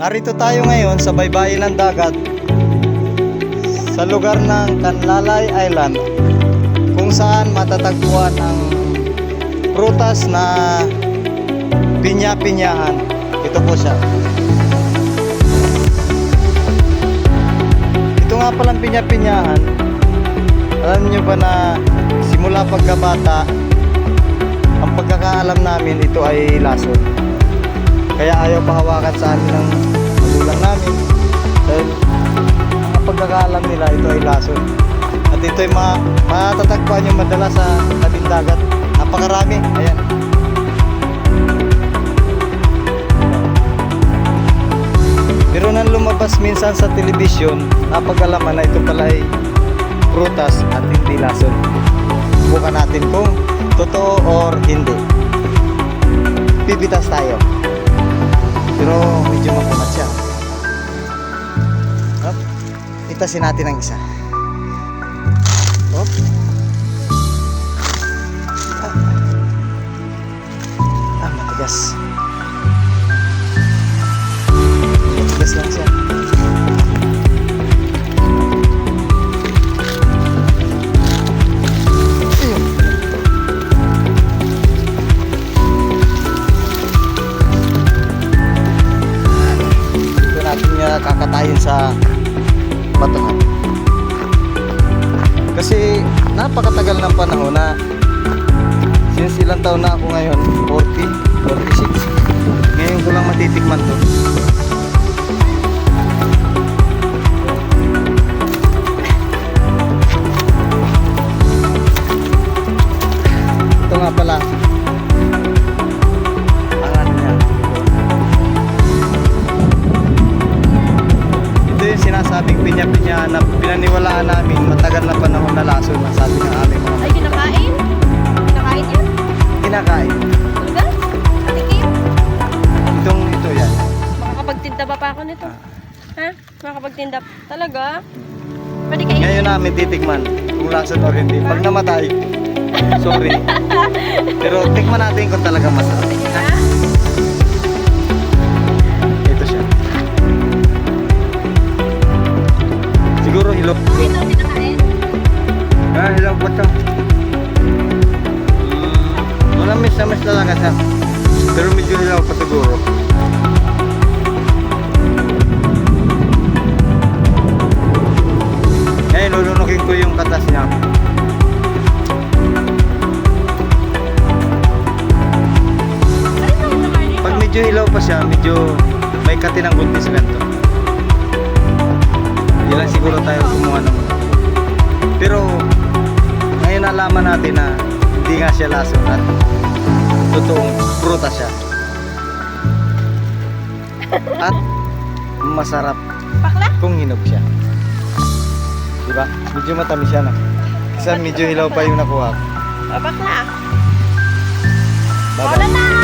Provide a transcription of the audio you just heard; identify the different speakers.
Speaker 1: Narito tayo ngayon sa baybayin ng dagat sa lugar ng Canlalay Island kung saan matatagpuan ang prutas na pinya-pinyahan. Ito po siya. Ito nga palang pinya-pinyahan. Alam niyo ba na simula pagkabata ang pagkakaalam namin ito ay lason. Kaya ayaw pahawakan sa amin ng magulang namin. Dahil ang pagkakaalam nila ito ay lason. At ito ay ma matatagpuan yung madala sa tabing dagat. Napakarami. Ayan. Pero nang lumabas minsan sa telebisyon, napag-alaman na ito pala ay prutas at hindi lason. Subukan natin kung totoo or hindi. Pipitas tayo. Pero medyo makumat siya. Hop. Pitasin natin ang isa. Sa batuhan. Kasi napakatagal ng panahon na since ilang taon na ako ngayon, 40, 46. Ngayon ko lang matitikman to. Ito nga pala. Sinasabing pinya-pinya na pinaniwalaan namin matagal na panahon na lason na sabi ng aming mga
Speaker 2: Ay, kinakain? Kinakain yan?
Speaker 1: kinakain.
Speaker 2: Talaga? Patikim?
Speaker 1: Itong ito yan.
Speaker 2: Makakapagtinda ba pa ako nito? Ha? Makakapagtinda? Talaga? Pwede kainin?
Speaker 1: Ngayon namin titikman kung lason or hindi. Pag namatay, sorry. Pero tikman natin kung talaga masarap.
Speaker 2: Sige.
Speaker 1: Talaga siya. Pero medyo hilaw pa siguro. Ngayon, lulunukin ko yung katas niya. Pag medyo hilaw pa siya, medyo may katinang gunti sa ganito. Lang siguro tayo kumuha ng... Pero ngayon nalaman natin na hindi nga siya lason at totoong prutas siya. At masarap
Speaker 2: Pakla?
Speaker 1: kung hinog siya. Diba? Medyo matamis siya na. Kasi medyo hilaw pa yung nakuha. ko.
Speaker 2: O, bakla.
Speaker 1: Bye-bye.
Speaker 2: Na!